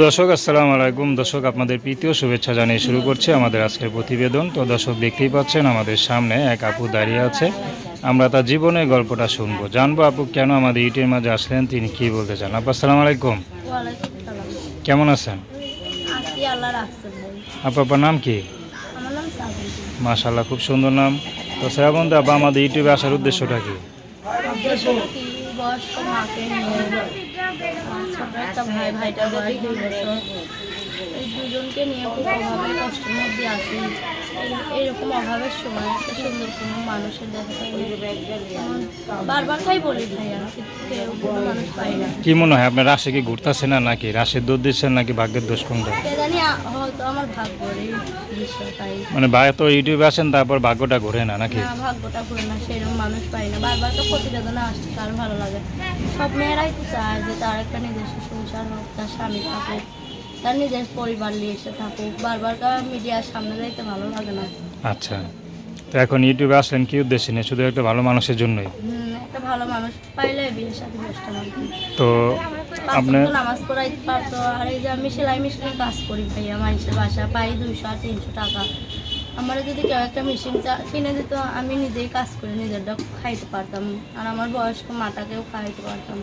দর্শক আসসালামু আলাইকুম। দর্শক আপনাদের প্রীতীয় শুভেচ্ছা জানিয়ে শুরু করছি আমাদের আজকের প্রতিবেদন। তো দর্শক দেখতেই পাচ্ছেন আমাদের সামনে এক আপু দাঁড়িয়ে আছে। আমরা তার জীবনের গল্পটা শুনব। জানব আপু কেন আমাদের ইটের মাঝে আসলেন তিনি কি বলতে চান? আপু আসসালামু আলাইকুম। কেমন আছেন? আপু আপনার নাম কি? মাশাল্লাহ খুব সুন্দর নাম। তো শ্রাবন্ত আপা আমাদের ইউটিউবে আসার উদ্দেশ্যটা কি? উদ্দেশ্য কি বয়স্ক মাকে নিয়ে এই দুজনকে নিয়ে খুব অভাবে কষ্টের মধ্যে আছি এই- এইরকম অভাবের সময় একটা সুন্দর কোনো মানুষের দেখা এমন বারবার খাই বলি ভাই আর কেউ কোনো মানুষ পাই না। কি মনে হয় আপনার রাশে কি ঘুরতেছে না নাকি? রাশের দোষ দিচ্ছেন নাকি ভাগ্যের দোষ কোনটা? জানি হয়তো আমার ভাগ্যের মানে ভাই তো ইউটিউবে আসেন তারপর ভাগ্যটা ঘুরে না নাকি? না ভাগ্যটা ঘুরে না সেরকম মানুষ পাই না। বারবার তো প্রতিবেদনে আসছে তার ভালো লাগে সব মেয়েরাই তো চায় যে তার একটা নিজস্ব সংসার হোক তার স্বামী থাকুক। তার নিজের পরিবার নিয়ে এসে থাকুক। বারবার মিডিয়ার সামনে যাইতে ভালো লাগে না। আচ্ছা। তো এখন ইউটিউবে আসলেন কি উদ্দেশ্যে নিয়ে? শুধু একটা ভালো মানুষের জন্যই? একটা ভালো মানুষ পাইলে বিয়ের সাথে ব্যস্ত তো আপনি নামাজ পড়াইতে পারতো। আর এই যে আমি সেলাই মেশিনের কাজ করি মানুষের বাসা পাই দুইশো আর তিনশো টাকা। আমার যদি কেউ একটা মেশিন কিনে দিত আমি নিজেই কাজ করে নিজেরটা খাইতে পারতাম। আর আমার বয়স্ক মাটাকেও খাইতে পারতাম।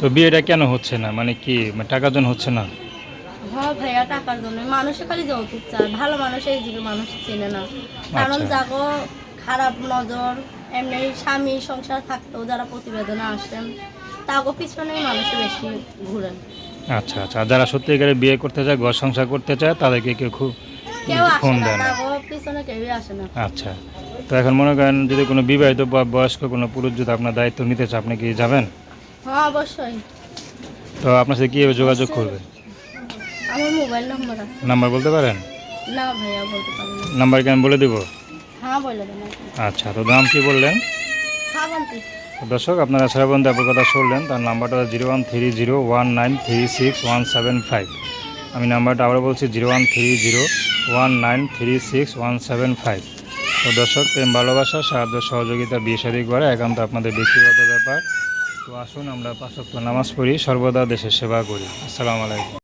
তো বিয়েটা কেন হচ্ছে না? মানে কি মানে টাকার জন্য হচ্ছে না? হ্যাঁ ভাইয়া টাকার জন্য মানুষে খালি যৌতুক চায়। ভালো মানুষ এই যুগে মানুষ চেনে না। কারণ আচ্ছা। যাগো খারাপ নজর এমনি স্বামী সংসার থাকতেও যারা প্রতিবেদনে আসেন তাগো পিছনেই মানুষে বেশি ঘুরেন। আচ্ছা আচ্ছা। যারা সত্যিকারে বিয়ে করতে চায় ঘর সংসার করতে চায় তাদেরকে কেউ খুব ফোন দেয় না। আচ্ছা। তো এখন মনে করেন যদি কোনো বিবাহিত বা বয়স্ক কোনো পুরুষ যদি আপনার দায়িত্ব নিতে চায় আপনি কি যাবেন? হ্যাঁ অবশ্যই। তো আপনার সাথে কীভাবে যোগাযোগ করবে আমার মোবাইল নম্বর আছে। নাম্বার বলতে পারেন? না ভাইয়া বলতে পারি না। নাম্বার কি আমি বলে দেবো? হ্যাঁ বলে দেন আচ্ছা তো দাম কি বললেন? হ্যাঁ তো দর্শক আপনারা শ্রাবণ দেবের কথা শুনলেন তার নাম্বারটা zero one three zero one nine three six one seven five. আমি নাম্বারটা আবার বলছি zero one three zero one nine three six one seven five. তো দর্শক প্রেম ভালোবাসা সাহায্য সহযোগিতা বিয়ে শাদী করা একান্ত আপনাদের ব্যক্তিগত ব্যাপার। তো আসুন আমরা পাঁচক্য নামাজ পড়ি সর্বদা দেশের সেবা করি। আসসালামু আলাইকুম।